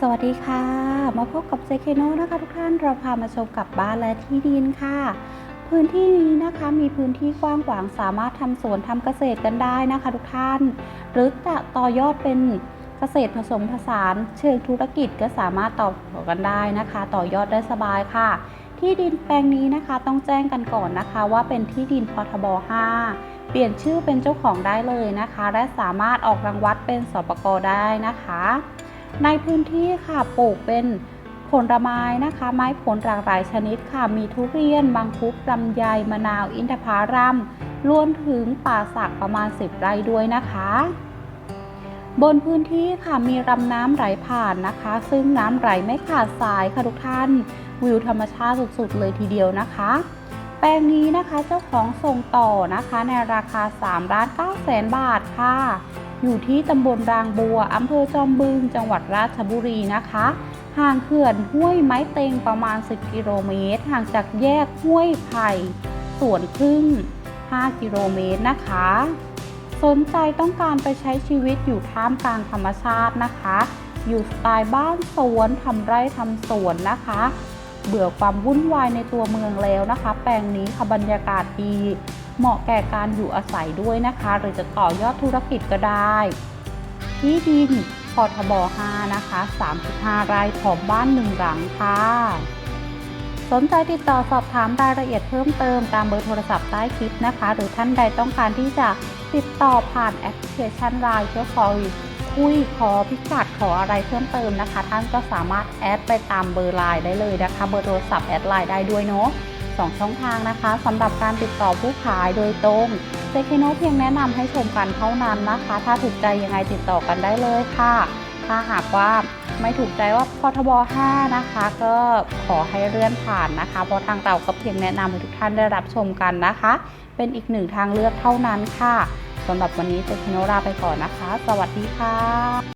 สวัสดีค่ะ มาพบกับเจเคโนนะคะทุกท่านเราพามาชมกับบ้านและที่ดินค่ะ พื้นที่นี้นะคะมีพื้นที่กว้างขวางสามารถทำสวนทำเกษตรกันได้นะคะทุกท่าน หรือจะต่อยอดเป็นเกษตรผสมผสานเชิงธุรกิจก็สามารถต่อกันได้นะคะ ต่อยอดได้สบายค่ะ ที่ดินแปลงนี้นะคะต้องแจ้งกันก่อนนะคะ ว่าเป็นที่ดินพทบ 5 เปลี่ยนชื่อเป็นเจ้าของได้เลยนะคะ และสามารถออกรังวัดเป็นสปกได้นะคะ ในพื้นที่ค่ะปลูกเป็นผลไม้นะคะ ไม้ผลหลากหลายชนิดค่ะ มีทุเรียนมังคุดลำไยมะนาว อินทผลัมรวมถึงป่าสักประมาณ 10 ไร่ด้วยนะคะ บนพื้นที่ค่ะมีลำน้ำไหลผ่านนะคะ ซึ่งน้ำไหลไม่ขาดสายค่ะทุกท่าน วิวธรรมชาติสุดๆเลยทีเดียวนะคะ แปลงนี้นะคะเจ้าของส่งต่อนะคะในราคา3ล้าน9แสนบาทค่ะ อยู่ที่ตำบลรางบัวอำเภอจอมบึง จังหวัดราชบุรีนะคะ ห่างเขื่อนห้วยไม้เต็งประมาณ 10 กิโลเมตร ห่างจากแยกห้วยไผ่สวนพึ่ง 5 กิโลเมตรนะคะ สนใจต้องการไปใช้ชีวิตอยู่ท่ามกลางธรรมชาตินะคะ อยู่สไตล์บ้านสวนทำไร่ทำสวนนะคะ เบื่อความวุ่นวายในตัวเมืองแล้วนะคะ แปลงนี้ค่ะบรรยากาศดี เหมาะแก่การอยู่อาศัยด้วยนะคะ หรือจะต่อยอดธุรกิจก็ได้ที่ดินพทบ 5 นะคะ 35 ไร่พร้อมบ้านหนึ่งหลังค่ะ สนใจติดต่อสอบถามรายละเอียดเพิ่มเติมตามเบอร์โทรศัพท์ใต้คลิปนะคะ หรือท่านใดต้องการที่จะติดต่อผ่านแอปพลิเคชันไลน์เพื่อขอคุยขอพิกัดขออะไรเพิ่มเติมนะคะ ท่านก็สามารถแอดไปตามเบอร์ไลน์ได้เลยนะคะ เบอร์โทรศัพท์แอดไลน์ได้ด้วยเนาะ สองช่องทางนะคะสำหรับการติดต่อผู้ขายโดยตรงเจคโนเพียงแนะนำให้ชมกันเท่านั้นนะคะ ถ้าถูกใจยังไงติดต่อกันได้เลยค่ะ ถ้าหากว่าไม่ถูกใจว่าพทบ 5 นะคะ ก็ขอให้เลื่อนผ่านนะคะ เพราะทางเราก็เพียงแนะนำให้ทุกท่านได้รับชมกันนะคะ เป็นอีกหนึ่งทางเลือกเท่านั้นค่ะสำหรับวันนี้เจคโนลาไปก่อนนะคะ สวัสดีค่ะ